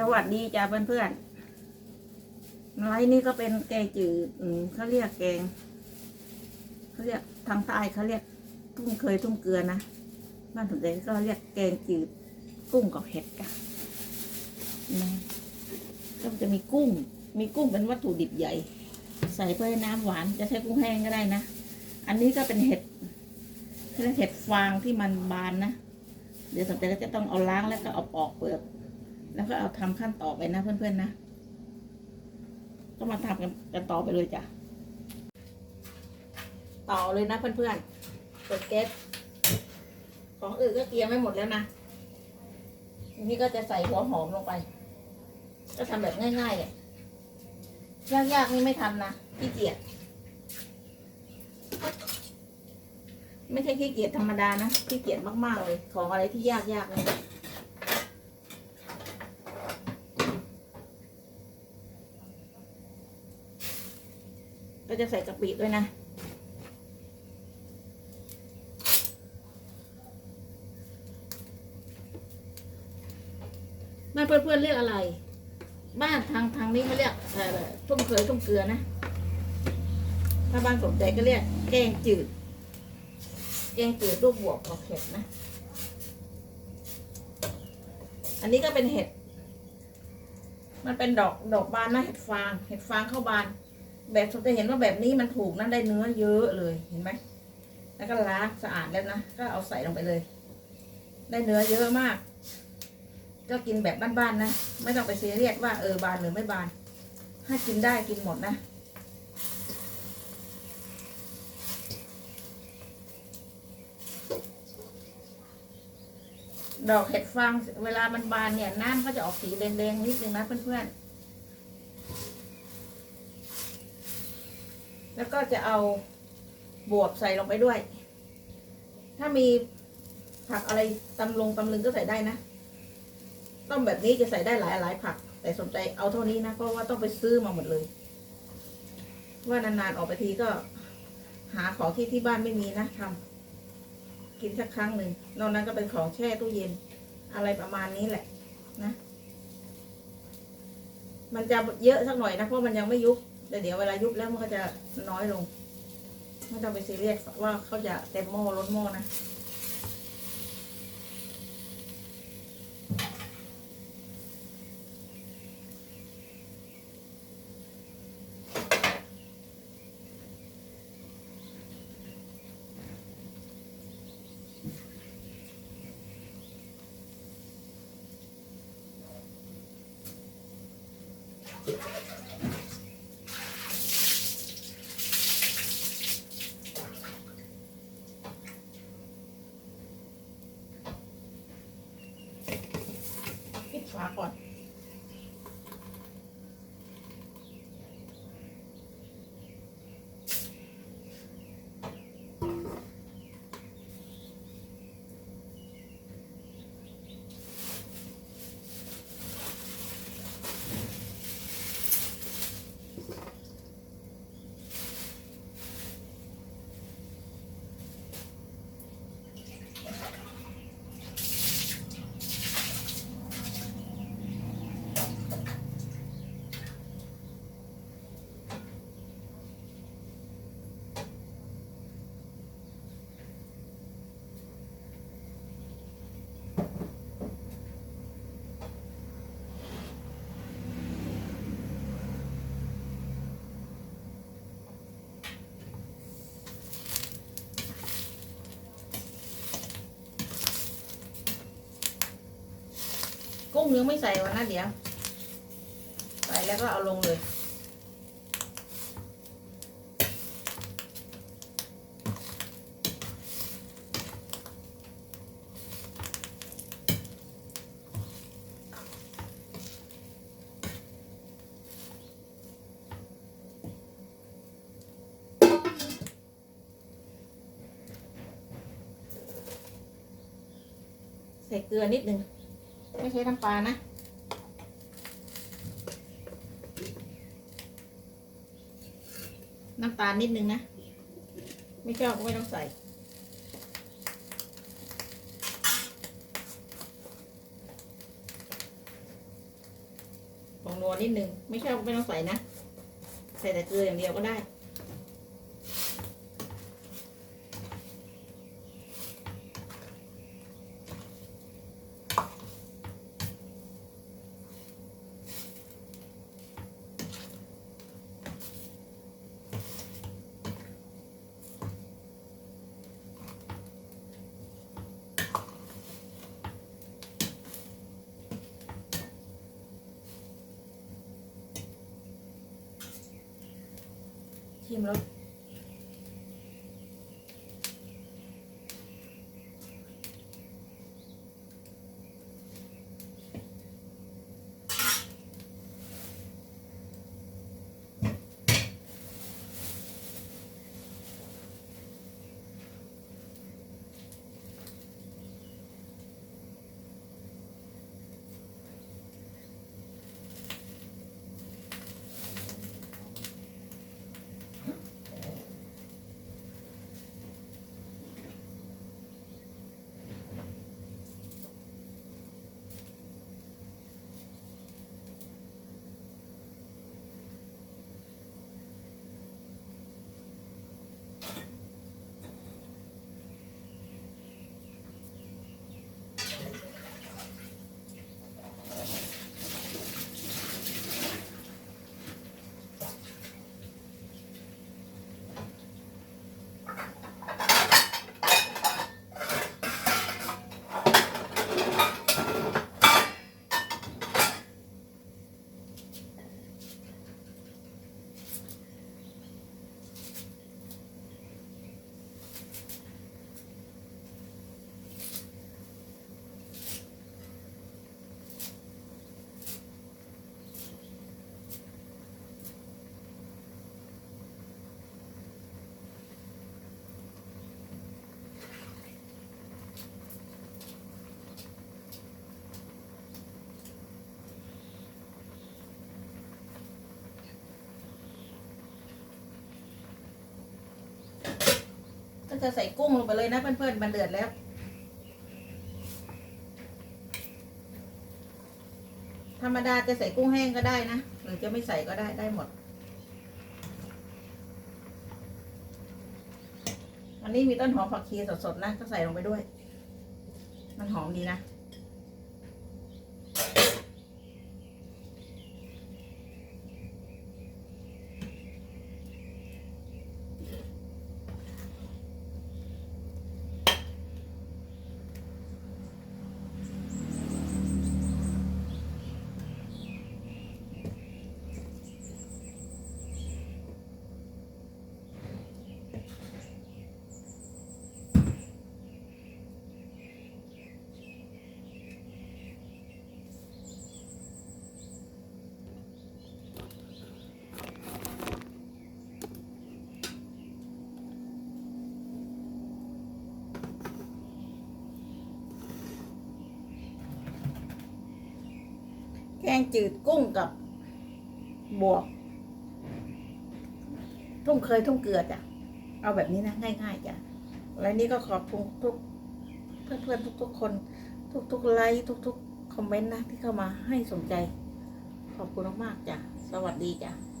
สวัสดีจ้าเพื่อนๆไลน์นี้ก็เป็นแกงจืดเขาเรียกแกงเขาเรียกทางใต้เขาเรียกทุ่งเคยทุ่งเกลือนะบ้านผมเด็กก็เรียกแกงจืดกุ้งกับเห็ดกันนะก็จะมีกุ้ง มีกุ้งเป็นวัตถุดิบใหญ่ ใส่เพื่อให้น้ำหวานจะใช้กุ้งแห้งก็ได้นะ อันนี้ก็เป็นเห็ดเขาเรียกเห็ดฟางที่มันบานนะ เดี๋ยวสมเด็จก็จะต้องเอาล้างแล้วก็เอาปอกเปลือก แล้วก็เอาทำขั้นต่อไปนะเพื่อนๆนะก็มาทำกันกันต่อไปเลยจ้ะต่อเลยนะเพื่อนๆเปิดแก๊สของอื่นก็เตรียมไว้หมดแล้วนะนนี้ก็จะใส่หัวหอมลงไป ก็ทำแบบง่ายๆอะยากๆนี่ไม่ทำนะขี้เกียจไม่ใช่ขี้เกียจธรรมดานะขี้เกียจมากๆเลย ของอะไรที่ยากๆเลย ก็จะใส่กะปิด้วยนะ บ้านเพื่อนๆเรียกอะไร บ้านทางทางนี้เขาเรียกเอ่อทุ่มเคยทุ่มเกลือนะ ถ้าบ้านสมใจก็เรียกแกงจืด แกงจืดรูปบวกกับเห็ดนะ อันนี้ก็เป็นเห็ด มันเป็นดอกดอกบานนะเห็ดฟาง เห็ดฟางเข้าบาน แบบจะเห็นว่าแบบนี้มันถูกนะได้เนื้อเยอะเลยเห็นไหมแล้วก็ล้างสะอาดแล้วนะก็เอาใส่ลงไปเลย ได้เนื้อเยอะมาก ก็กินแบบบ้านๆนะไม่ต้องไปซีเรียสว่าเออบานหรือไม่บาน ถ้ากินได้กินหมดนะดอกเห็ดฟางเวลามันบานเนี่ยน้ำก็จะออกสีแดงๆนิดนึงนะเพื่อนๆ แล้ว ก็จะเอาบวบใส่ลงไปด้วย ถ้ามีผักอะไรตำลงตำลึงก็ใส่ได้นะ ต้มแบบนี้จะใส่ได้หลายหลายผัก แต่สนใจเอาเท่านี้นะ เพราะว่าต้องไปซื้อมาหมดเลย ว่านานๆออกไปทีก็หาของที่ที่บ้านไม่มีนะทำกินสักครั้งหนึ่ง นอกนั้นก็เป็นของแช่ตู้เย็น อะไรประมาณนี้แหละนะ มันจะเยอะสักหน่อยนะ เพราะมันยังไม่ยุบ แต่เดี๋ยวเวลายุบแล้วมันก็จะน้อยลง ไม่ต้องไปซีเรียสว่าเขาจะเต็มหม้อล้นหม้อนะ งยังไม่ใส่วันนะเดี๋ยว ใส่แล้วก็เอาลงเลยใส่เกลือนิดนึง ไม่ใช่น้ำปลานะน้ำตาลนิดนึงนะ ไม่ชอบก็ไม่ต้องใส่ในัวนิดนึง ไม่ชอบก็ไม่ต้องใส่นะ ใส่แต่เกลืออย่างเดียวก็ได้ ชิ ก็จะใส่กุ้งลงไปเลยนะเพื่อนๆมันเดือดแล้ว ธรรมดาจะใส่กุ้งแห้งก็ได้นะ หรือจะไม่ใส่ก็ได้ได้หมด อันนี้มีต้นหอมผักชีสดๆนะก็ใส่ลงไปด้วย มันหอมดีนะ แกงจืดกุ้งกับบวกทุ่งเคยทุ่งเกลือจ้ะเอาแบบนี้นะง่าย ๆจ้ะและนี่ก็ขอบคุณทุกเพื่อนๆทุกๆคน ทุกๆไลค์ทุกๆคอมเมนต์นะที่เข้ามาให้สนใจ ขอบคุณมากๆจ้ะสวัสดีจ้ะ